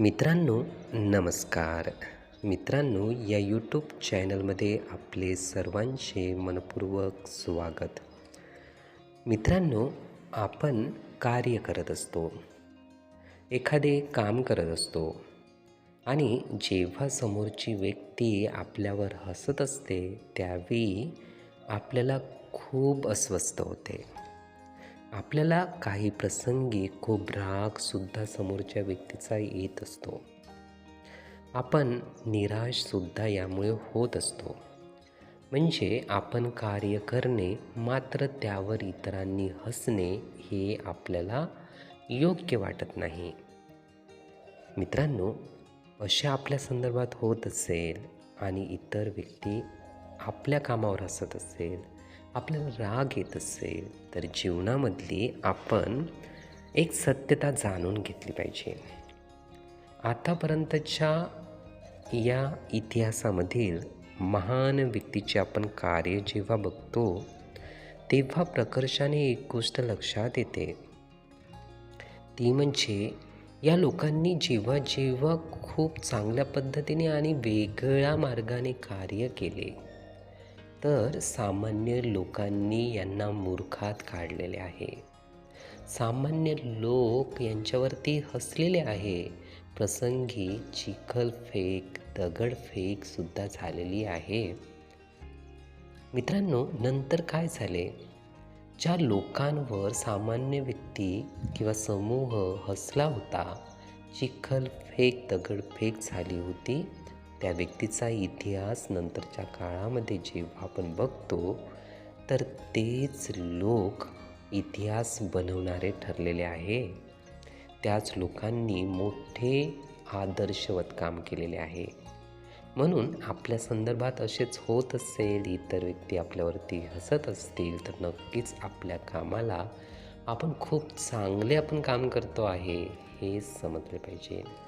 मित्रांनो नमस्कार. मित्रांनो या यूट्यूब चॅनलमध्ये आपले सर्वांचे मनपूर्वक स्वागत. मित्रांनो आपण कार्य करत असतो. एखादे काम करत असतो. आणि जेव्हा समोरची व्यक्ती आपल्यावर हसत असते त्यावेळी आपल्याला खूप अस्वस्थ होते. आपल्याला काही प्रसंगी खूप रागसुद्धा समोरच्या व्यक्तीचा येत असतो. आपण निराशसुद्धा यामुळे होत असतो. म्हणजे आपण कार्य करणे मात्र त्यावर इतरांनी हसणे हे आपल्याला योग्य वाटत नाही. मित्रांनो अशा आपल्या संदर्भात होत असेल आणि इतर व्यक्ती आपल्या कामावर हसत असेल आपल्याला राग येत असेल तर जीवनामधली आपण एक सत्यता जाणून घेतली पाहिजे. आतापर्यंतच्या या इतिहासामधील महान व्यक्तीचे आपण कार्य जेव्हा बघतो तेव्हा प्रकर्षाने एक गोष्ट लक्षात येते. ती म्हणजे या लोकांनी जेव्हा जेव्हा खूप चांगल्या पद्धतीने आणि वेगळ्या मार्गाने कार्य केले तर सामान्य लोकांनी यांना मूर्खात काढलेले आहे. सामान्य लोक यांच्यावरती हसलेले आहे. प्रसंगी चिखलफेक दगडफेकसुद्धा झालेली आहे. मित्रांनो नंतर काय झाले? ज्या लोकांवर सामान्य व्यक्ती किंवा समूह हसला होता चिखलफेक दगडफेक झाली होती त्या व्यक्तीचा इतिहास नंतरच्या काळामध्ये जेव्हा आपण बघतो तर तेच लोक इतिहास बनवणारे ठरलेले आहे. त्याच लोकांनी मोठे आदर्शवत काम केलेले आहे. म्हणून आपल्या संदर्भात असेच होत असेल इतर व्यक्ती आपल्यावरती हसत असतील तर नक्कीच आपल्या कामाला आपण खूप चांगले आपण काम करतो आहे हे समजले पाहिजे.